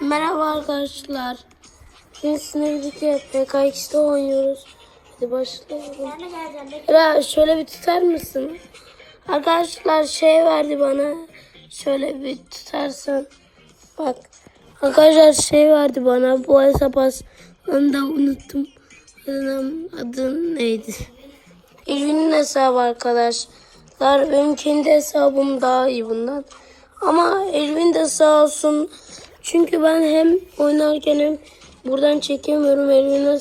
Merhaba arkadaşlar. Bugün sizinle birlikte PKX'de oynuyoruz. Hadi başlayalım. Ela şöyle bir tutar mısın? Arkadaşlar şey verdi bana. Şöyle bir tutarsan. Bak. Arkadaşlar şey verdi bana. Bu hesap aslında unuttum. Adın, adın neydi? Elvin'in hesabı arkadaşlar. Benim kendi hesabım daha iyi bundan. Ama Elvin de sağ olsun. Çünkü ben hem oynarken hem buradan çekemiyorum. Elvin'e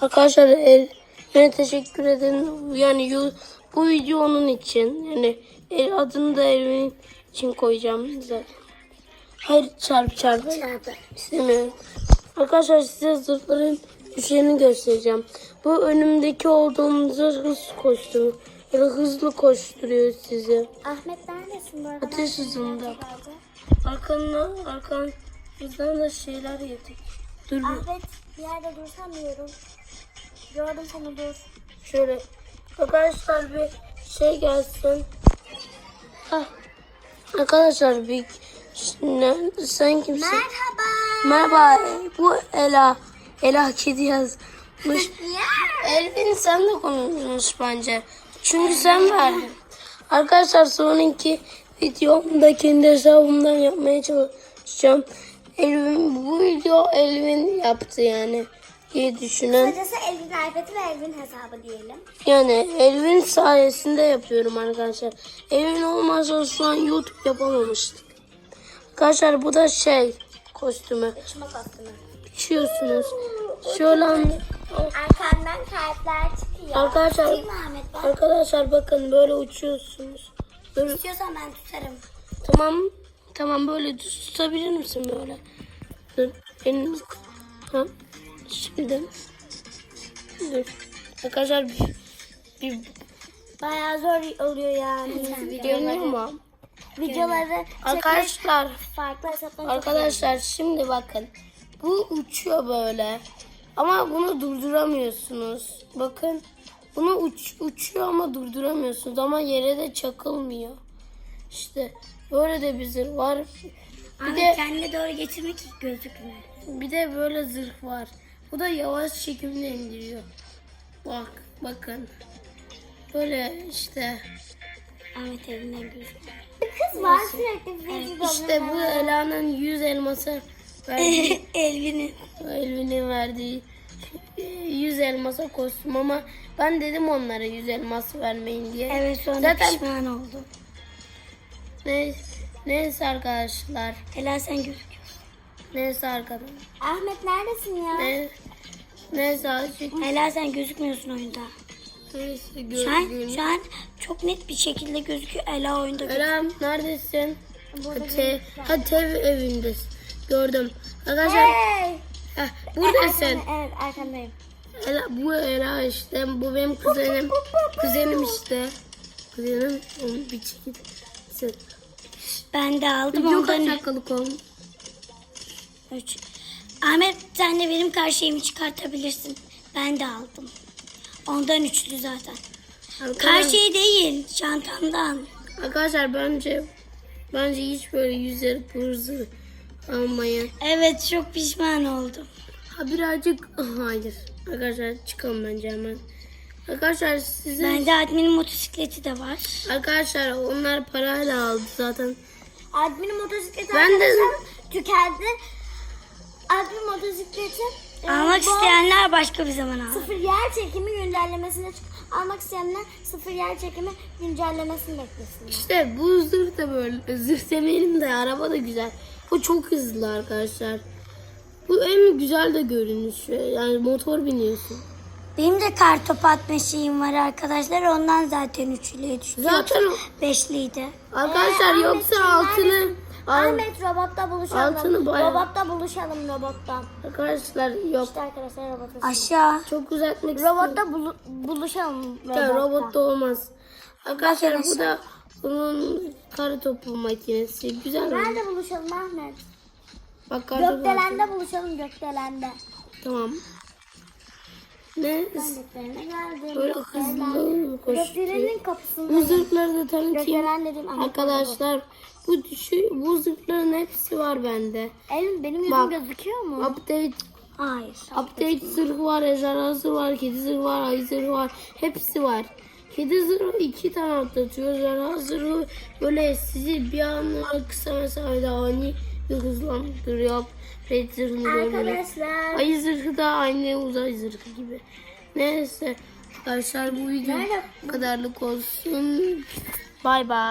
arkadaşlar Elvin'e teşekkür edin. Yani bu video onun için. Yani el, adını da Elvin için koyacağım zaten. Hayır çarpı çarpı. İstemiyorum. Arkadaşlar size zırhların güçlerini göstereceğim. Bu önümdeki olduğum zırh hız kostümü. Böyle hızlı koşturuyor sizi. Ahmet neredesin bu arada? Ateş hızında. Arkandan, arkanızdan da şeyler yedik. Dur. Ahmet bir yerde dursamıyorum. Gördüm seni dur. Şöyle. Arkadaşlar bir şey gelsin. Hah. Arkadaşlar bir ne, sen kimsin? Merhaba. Merhaba. Bu Ela. Ela kedi yazmış. Elvin sen de konuş bence. Çünkü sen verdin. Arkadaşlar sonraki videomda kendi hesabımdan yapmaya çalışacağım. Elvin, bu video Elvin yaptı yani diye düşünün. Kısacası Elvin Ayfet'i ve Elvin hesabı diyelim. Yani Elvin sayesinde yapıyorum arkadaşlar. Elvin olmazsa şu an YouTube yapamamıştık. Arkadaşlar bu da şey kostümü. Uçma kostümü. Uçuyorsunuz. Şöyle an- Arkandan kalpler çıkıyor. Arkadaşlar-? Arkadaşlar bakın böyle uçuyorsunuz. Böyle, İstiyorsan ben tutarım. tamam tamam böyle tutabilir misin böyle? Dur benim ha şimdi dur. Arkadaşlar bir, bir Bayağı zor oluyor yani. görünüyor mu? Videoları Arkadaşlar farklı arkadaşlar şimdi bakın. Bu uçuyor böyle. Ama bunu durduramıyorsunuz. Bakın. Bunu uç, uçuyor ama durduramıyorsunuz ama yere de çakılmıyor. İşte böyle de bir zırh var. Bir Ahmet de kendine doğru getirmek gözükmüyor. bir de böyle zırh var. Bu da yavaş şekilde indiriyor. Bak bakın. Böyle işte. Ahmet elinden gözüküyor. Kız var sürekli video İşte bu Ela'nın 100 elması verdiği Elvin'in. Elvin'in verdiği 100 elmasa kostüm ama ben dedim onlara 100 elmas vermeyin diye. Evet sonra Zaten- pişman oldum. Ne, neyse arkadaşlar. Ela sen gözüküyorsun. Neyse arkadaşlar. Ahmet neredesin ya? Ne, neyse azıcık. Ela sen gözükmüyorsun oyunda. Neyse Şu an, şu an çok net bir şekilde gözüküyor. Ela oyunda gözüküyor. Ela neredesin? Burada Te, ha tev evindesin. Gördüm. Arkadaşlar Hey! heh, buradasın. Arkanda- Evet arkandayım. Ela, bu Ela işte. Bu benim kuzenim. Kuzenim işte. Kuzenim. Onu bir çekil. Sen- Ben de aldım Video ondan kaç dakikalık olmuş? üç. Ahmet sen de benim karşıyımı çıkartabilirsin. Ben de aldım. Ondan üçlü zaten. Karşıyı değil çantamdan. Arkadaşlar bence bence hiç böyle yüzleri pırzı almayın. Evet çok pişman oldum. Ha birazcık hayır. Arkadaşlar çıkalım bence hemen. Arkadaşlar sizin Bende adminin motosikleti de var. arkadaşlar onlar parayla aldı zaten. Adminin motosikleti Ben de- arkadaşlar tükendi. Admin motosikleti e, Almak Ee, isteyenler başka bir zaman alır. Sıfır yer çekimi güncellemesine almak isteyenler sıfır yer çekimi güncellemesini beklesin. İşte bu zırh da böyle zırh demeyelim de araba da güzel. Bu çok hızlı arkadaşlar. Bu en güzel de görünüşü. Yani motor biniyorsun. Benim de kar topu atma şeyim var arkadaşlar. Ondan zaten üçlüye düştü. Zaten Beşliydi. arkadaşlar yoksa altını al, Ahmet robotta buluşalım. Altını bayağı- Robotta buluşalım robotta. arkadaşlar yok. İşte arkadaşlar robotta. Aşağı. Çok uzatmak istiyorum. Robotta bulu- buluşalım robotta. Ya robot da olmaz. Arkadaşlar bu da bunun kara topu makinesi. Güzel? Nerede buluşalım Ahmet? Bak. Gökdelende buluşalım Gökdelende. Tamam. Ne? Böyle hızlı kapısında. Bu zırhları da tanıtayım. Arkadaşlar bu düşü, bu zırhların hepsi var bende. Elim benim yüzüm Bak. gözüküyor mu? Update Hayır. Update zırhı var, ejderha zırhı var, kedi zırhı var, ayı zırhı var. Hepsi var. Kedi zırhı iki tane atlatıyor. Ejderha zırhı böyle sizi bir anda kısa mesafede ani bir hızlandırıyor. Red zırhını. Arkadaşlar. Ayı zırhı da aynı uzay zırhı gibi. Neyse arkadaşlar bu video bu kadarlık olsun. Bay bay.